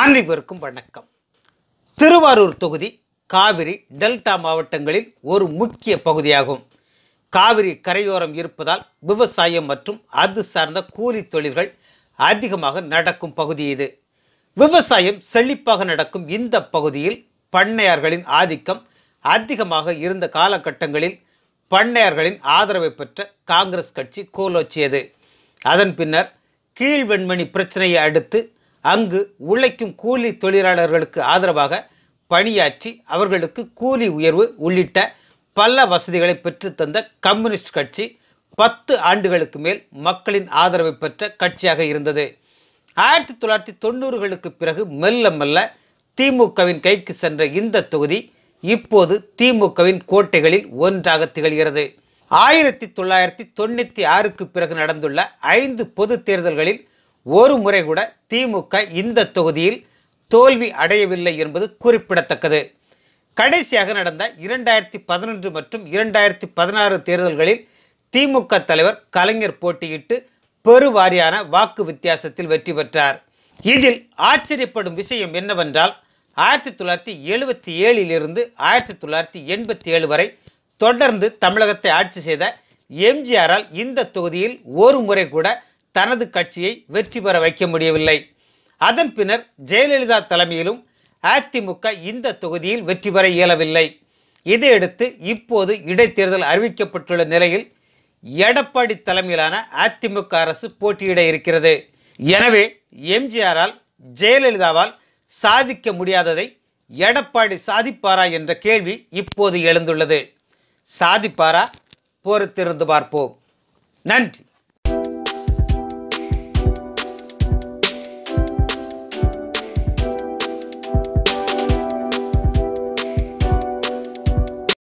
அனைவருக்கும் வணக்கம். திருவாரூர் தொகுதி காவிரி டெல்டா மாவட்டங்களில் ஒரு முக்கிய பகுதியாகும். காவிரி கரையோரம் இருப்பதால் விவசாயம் மற்றும் அது சார்ந்த கூலி தொழில்கள் அதிகமாக நடக்கும் பகுதி இது. விவசாயம் செழிப்பாக நடக்கும் இந்த பகுதியில் பண்ணையார்களின் ஆதிக்கம் அதிகமாக இருந்த காலகட்டங்களில் பண்ணையார்களின் ஆதரவை பெற்ற காங்கிரஸ் கட்சி கோலோச்சியது. அதன் பின்னர் கீழ்வெண்மணி பிரச்சனையை அடுத்து அங்கு உழைக்கும் கூலி தொழிலாளர்களுக்கு ஆதரவாக பணியாற்றி அவர்களுக்கு கூலி உயர்வு உள்ளிட்ட பல வசதிகளை பெற்றுத்தந்த கம்யூனிஸ்ட் கட்சி பத்து ஆண்டுகளுக்கு மேல் மக்களின் ஆதரவை பெற்ற கட்சியாக இருந்தது. ஆயிரத்தி தொள்ளாயிரத்தி தொண்ணூறுகளுக்கு பிறகு மெல்ல மெல்ல திமுகவின் கைக்கு சென்ற இந்த தொகுதி இப்போது திமுகவின் கோட்டைகளில் ஒன்றாக திகழ்கிறது. ஆயிரத்தி தொள்ளாயிரத்தி தொண்ணூற்றி ஆறுக்கு பிறகு நடந்துள்ள ஐந்து பொது தேர்தல்களில் ஒரு முறை கூட திமுக இந்த தொகுதியில் தோல்வி அடையவில்லை என்பது குறிப்பிடத்தக்கது. கடைசியாக நடந்த இரண்டாயிரத்தி பதினொன்று மற்றும் இரண்டாயிரத்தி பதினாறு தேர்தல்களில் திமுக தலைவர் கலைஞர் போட்டியிட்டு பெருவாரியான வாக்கு வித்தியாசத்தில் வெற்றி பெற்றார். இதில் ஆச்சரியப்படும் விஷயம் என்னவென்றால் ஆயிரத்தி தொள்ளாயிரத்தி எழுபத்தி ஏழிலிருந்து ஆயிரத்தி தொள்ளாயிரத்தி எண்பத்தி ஏழு வரை தொடர்ந்து தமிழகத்தை ஆட்சி செய்த எம்ஜிஆரால் இந்த தொகுதியில் ஒரு முறை கூட தனது கட்சியை வெற்றி பெற வைக்க முடியவில்லை. அதன் பின்னர் ஜெயலலிதா தலைமையிலும் அதிமுக இந்த தொகுதியில் வெற்றி பெற இயலவில்லை. இதையடுத்து இப்போது இடைத்தேர்தல் அறிவிக்கப்பட்டுள்ள நிலையில் எடப்பாடி தலைமையிலான அதிமுக அரசு போட்டியிட இருக்கிறது. எனவே எம்ஜிஆரால் ஜெயலலிதாவால் சாதிக்க முடியாததை எடப்பாடி சாதிப்பாரா என்ற கேள்வி இப்போது எழுந்துள்ளது. சாதிப்பாரா? பொறுத்திருந்து பார்ப்போம். நன்றி.